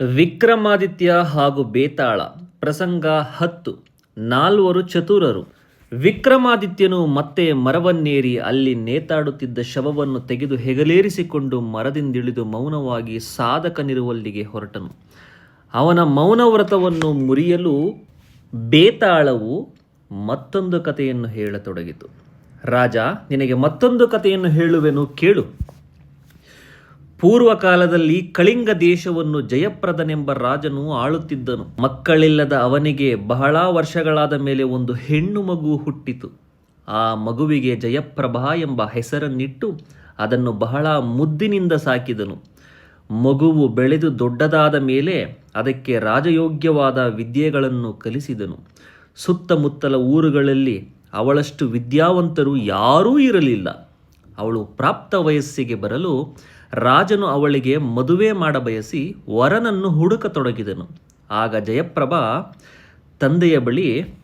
ವಿಕ್ರಮಾದಿತ್ಯ ಹಾಗೂ ಬೇತಾಳ, ಪ್ರಸಂಗ ಹತ್ತು, ನಾಲ್ವರು ಚತುರರು. ವಿಕ್ರಮಾದಿತ್ಯನು ಮತ್ತೆ ಮರವನ್ನೇರಿ ಅಲ್ಲಿ ನೇತಾಡುತ್ತಿದ್ದ ಶವವನ್ನು ತೆಗೆದು ಹೆಗಲೇರಿಸಿಕೊಂಡು ಮರದಿಂದಿಳಿದು ಮೌನವಾಗಿ ಸಾಧಕನಿರುವಲ್ಲಿಗೆ ಹೊರಟನು. ಅವನ ಮೌನವ್ರತವನ್ನು ಮುರಿಯಲು ಬೇತಾಳವು ಮತ್ತೊಂದು ಕಥೆಯನ್ನು ಹೇಳತೊಡಗಿತು. ರಾಜ, ನಿನಗೆ ಮತ್ತೊಂದು ಕಥೆಯನ್ನು ಹೇಳುವೆನು ಕೇಳು. ಪೂರ್ವ ಕಾಲದಲ್ಲಿ ಕಳಿಂಗ ದೇಶವನ್ನು ಜಯಪ್ರದನೆಂಬ ರಾಜನು ಆಳುತ್ತಿದ್ದನು. ಮಕ್ಕಳಿಲ್ಲದ ಅವನಿಗೆ ಬಹಳ ವರ್ಷಗಳಾದ ಮೇಲೆ ಒಂದು ಹೆಣ್ಣು ಮಗು ಹುಟ್ಟಿತು. ಆ ಮಗುವಿಗೆ ಜಯಪ್ರಭಾ ಎಂಬ ಹೆಸರನ್ನಿಟ್ಟು ಅದನ್ನು ಬಹಳ ಮುದ್ದಿನಿಂದ ಸಾಕಿದನು. ಮಗುವು ಬೆಳೆದು ದೊಡ್ಡದಾದ ಮೇಲೆ ಅದಕ್ಕೆ ರಾಜಯೋಗ್ಯವಾದ ವಿದ್ಯೆಗಳನ್ನು ಕಲಿಸಿದನು. ಸುತ್ತಮುತ್ತಲ ಊರುಗಳಲ್ಲಿ ಅವಳಷ್ಟು ವಿದ್ಯಾವಂತರು ಯಾರೂ ಇರಲಿಲ್ಲ. ಅವಳು ಪ್ರಾಪ್ತ ವಯಸ್ಸಿಗೆ ಬರಲು ರಾಜನು ಅವಳಿಗೆ ಮದುವೆ ಮಾಡಬಯಸಿ ವರನನ್ನು ಹುಡುಕತೊಡಗಿದನು. ಆಗ ಜಯಪ್ರಭಾ, ತಂದೆಯ ಬಳಿ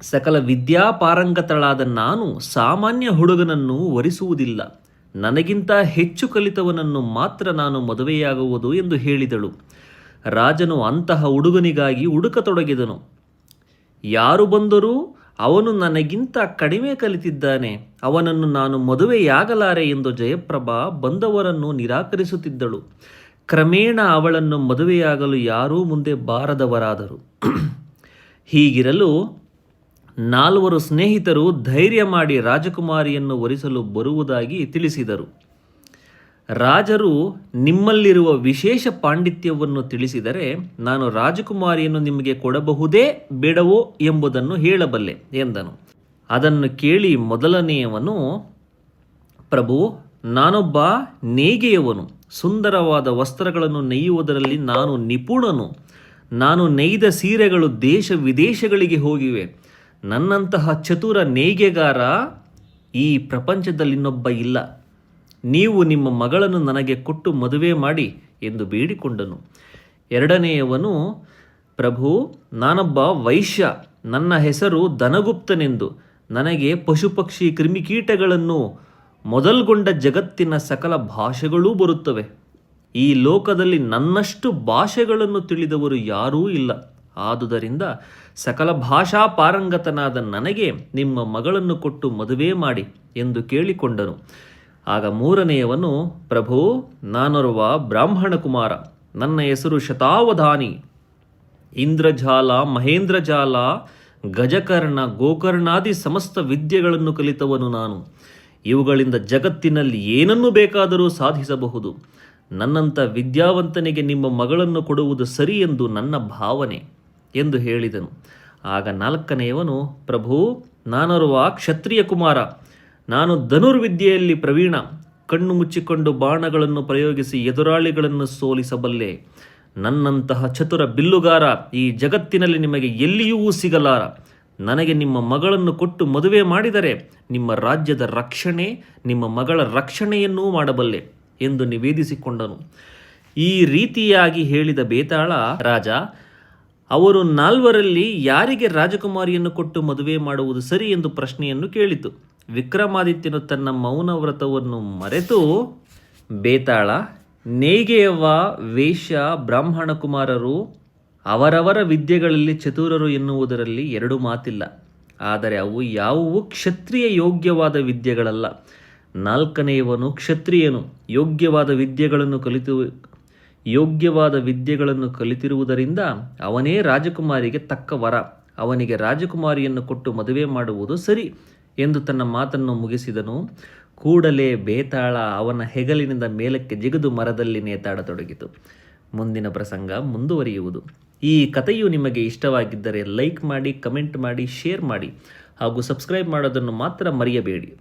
ಸಕಲ ವಿದ್ಯಾಪಾರಂಗತಳಾದ ನಾನು ಸಾಮಾನ್ಯ ಹುಡುಗನನ್ನು ವರಿಸುವುದಿಲ್ಲ. ನನಗಿಂತ ಹೆಚ್ಚು ಕಲಿತವನನ್ನು ಮಾತ್ರ ನಾನು ಮದುವೆಯಾಗುವುದು ಎಂದು ಹೇಳಿದಳು. ರಾಜನು ಅಂತಹ ಹುಡುಗನಿಗಾಗಿ ಹುಡುಕತೊಡಗಿದನು. ಯಾರು ಬಂದರೂ ಅವನು ನನಗಿಂತ ಕಡಿಮೆ ಕಲಿತಿದ್ದಾನೆ, ಅವನನ್ನು ನಾನು ಮದುವೆಯಾಗಲಾರೆ ಎಂದು ಜಯಪ್ರಭಾ ಬಂದವರನ್ನು ನಿರಾಕರಿಸುತ್ತಿದ್ದಳು. ಕ್ರಮೇಣ ಅವಳನ್ನು ಮದುವೆಯಾಗಲು ಯಾರೂ ಮುಂದೆ ಬಾರದವರಾದರು. ಹೀಗಿರಲು ನಾಲ್ವರು ಸ್ನೇಹಿತರು ಧೈರ್ಯ ಮಾಡಿ ರಾಜಕುಮಾರಿಯನ್ನು ಒರಿಸಲು ಬರುವುದಾಗಿ ತಿಳಿಸಿದರು. ರಾಜರು ನಿಮ್ಮಲ್ಲಿರುವ ವಿಶೇಷ ಪಾಂಡಿತ್ಯವನ್ನು ತಿಳಿಸಿದರೆ ನಾನು ರಾಜಕುಮಾರಿಯನ್ನು ನಿಮಗೆ ಕೊಡಬಹುದೇ ಬೇಡವೋ ಎಂಬುದನ್ನು ಹೇಳಬಲ್ಲೆ ಎಂದನು. ಅದನ್ನು ಕೇಳಿ ಮೊದಲನೆಯವನು, ಪ್ರಭು, ನಾನೊಬ್ಬ ನೇಯ್ಗೆಯವನು. ಸುಂದರವಾದ ವಸ್ತ್ರಗಳನ್ನು ನೇಯುವುದರಲ್ಲಿ ನಾನು ನಿಪುಣನು. ನಾನು ನೇಯ್ದ ಸೀರೆಗಳು ದೇಶ ವಿದೇಶಗಳಿಗೆ ಹೋಗಿವೆ. ನನ್ನಂತಹ ಚತುರ ನೇಯ್ಗೆಗಾರ ಈ ಪ್ರಪಂಚದಲ್ಲಿನ್ನೊಬ್ಬ ಇಲ್ಲ. ನೀವು ನಿಮ್ಮ ಮಗಳನ್ನು ನನಗೆ ಕೊಟ್ಟು ಮದುವೆ ಮಾಡಿ ಎಂದು ಬೇಡಿಕೊಂಡನು. ಎರಡನೆಯವನು, ಪ್ರಭು, ನಾನೊಬ್ಬ ವೈಶ್ಯ, ನನ್ನ ಹೆಸರು ಧನಗುಪ್ತನೆಂದು. ನನಗೆ ಪಶುಪಕ್ಷಿ ಕ್ರಿಮಿಕೀಟಗಳನ್ನು ಮೊದಲ್ಗೊಂಡ ಜಗತ್ತಿನ ಸಕಲ ಭಾಷೆಗಳೂ ಬರುತ್ತವೆ. ಈ ಲೋಕದಲ್ಲಿ ನನ್ನಷ್ಟು ಭಾಷೆಗಳನ್ನು ತಿಳಿದವರು ಯಾರೂ ಇಲ್ಲ. ಆದುದರಿಂದ ಸಕಲ ಭಾಷಾ ಪಾರಂಗತನಾದ ನನಗೆ ನಿಮ್ಮ ಮಗಳನ್ನು ಕೊಟ್ಟು ಮದುವೆ ಮಾಡಿ ಎಂದು ಕೇಳಿಕೊಂಡನು. ಆಗ ಮೂರನೆಯವನು, ಪ್ರಭು, ನಾನೊರ್ವ ಬ್ರಾಹ್ಮಣ ಕುಮಾರ ನನ್ನ ಹೆಸರು ಶತಾವಧಾನಿ. ಇಂದ್ರಜಾಲ, ಮಹೇಂದ್ರಜಾಲ, ಗಜಕರ್ಣ, ಗೋಕರ್ಣಾದಿ ಸಮಸ್ತ ವಿದ್ಯೆಗಳನ್ನು ಕಲಿತವನು ನಾನು. ಇವುಗಳಿಂದ ಜಗತ್ತಿನಲ್ಲಿ ಏನನ್ನು ಬೇಕಾದರೂ ಸಾಧಿಸಬಹುದು. ನನ್ನಂಥ ವಿದ್ಯಾವಂತನಿಗೆ ನಿಮ್ಮ ಮಗಳನ್ನು ಕೊಡುವುದು ಸರಿ ಎಂದು ನನ್ನ ಭಾವನೆ, ಎಂದು ಹೇಳಿದನು. ಆಗ ನಾಲ್ಕನೆಯವನು, ಪ್ರಭು, ನಾನೊರುವ ಕ್ಷತ್ರಿಯ ಕುಮಾರ ನಾನು ಧನುರ್ವಿದ್ಯೆಯಲ್ಲಿ ಪ್ರವೀಣ, ಕಣ್ಣು ಮುಚ್ಚಿಕೊಂಡು ಬಾಣಗಳನ್ನು ಪ್ರಯೋಗಿಸಿ ಎದುರಾಳಿಗಳನ್ನು ಸೋಲಿಸಬಲ್ಲೆ. ನನ್ನಂತಹ ಚತುರ ಬಿಲ್ಲುಗಾರ ಈ ಜಗತ್ತಿನಲ್ಲಿ ನಿಮಗೆ ಎಲ್ಲಿಯೂ ಸಿಗಲಾರ. ನನಗೆ ನಿಮ್ಮ ಮಗಳನ್ನು ಕೊಟ್ಟು ಮದುವೆ ಮಾಡಿದರೆ ನಿಮ್ಮ ರಾಜ್ಯದ ರಕ್ಷಣೆ, ನಿಮ್ಮ ಮಗಳ ರಕ್ಷಣೆಯನ್ನೂ ಮಾಡಬಲ್ಲೆ ಎಂದು ನಿವೇದಿಸಿಕೊಂಡನು. ಈ ರೀತಿಯಾಗಿ ಹೇಳಿದ ಬೇತಾಳ, ರಾಜ, ಅವರು ನಾಲ್ವರಲ್ಲಿ ಯಾರಿಗೆ ರಾಜಕುಮಾರಿಯನ್ನು ಕೊಟ್ಟು ಮದುವೆ ಮಾಡುವುದು ಸರಿ? ಎಂದು ಪ್ರಶ್ನೆಯನ್ನು ಕೇಳಿತು. ವಿಕ್ರಮಾದಿತ್ಯನು ತನ್ನ ಮೌನ ವ್ರತವನ್ನು ಮರೆತು ಬೇತಾಳ ನೇಯ್ಗೆಯವ ವೇಷ ಬ್ರಾಹ್ಮಣ ಕುಮಾರರು, ಅವರವರ ವಿದ್ಯೆಗಳಲ್ಲಿ ಚತುರರು ಎನ್ನುವುದರಲ್ಲಿ ಎರಡು ಮಾತಿಲ್ಲ. ಆದರೆ ಅವು ಯಾವುವು ಕ್ಷತ್ರಿಯ ಯೋಗ್ಯವಾದ ವಿದ್ಯೆಗಳಲ್ಲ. ನಾಲ್ಕನೆಯವನು ಕ್ಷತ್ರಿಯನು. ಯೋಗ್ಯವಾದ ವಿದ್ಯೆಗಳನ್ನು ಕಲಿತು, ಯೋಗ್ಯವಾದ ವಿದ್ಯೆಗಳನ್ನು ಕಲಿತಿರುವುದರಿಂದ ಅವನೇ ರಾಜಕುಮಾರಿಗೆ ತಕ್ಕ ವರ. ಅವನಿಗೆ ರಾಜಕುಮಾರಿಯನ್ನು ಕೊಟ್ಟು ಮದುವೆ ಮಾಡುವುದು ಸರಿ. ಎಂದು ತನ್ನ ಮಾತನ್ನು ಮುಗಿಸಿದನು. ಕೂಡಲೇ ಬೇತಾಳ ಅವನ ಹೆಗಲಿನಿಂದ ಮೇಲಕ್ಕೆ ಜಿಗಿದು ಮರದಲ್ಲಿ ನೇತಾಡತೊಡಗಿತು. ಮುಂದಿನ ಪ್ರಸಂಗ ಮುಂದುವರಿಯುವುದು. ಈ ಕಥೆಯು ನಿಮಗೆ ಇಷ್ಟವಾಗಿದ್ದರೆ ಲೈಕ್ ಮಾಡಿ, ಕಮೆಂಟ್ ಮಾಡಿ, ಶೇರ್ ಮಾಡಿ ಹಾಗೂ ಸಬ್ಸ್ಕ್ರೈಬ್ ಮಾಡೋದನ್ನು ಮಾತ್ರ ಮರೆಯಬೇಡಿ.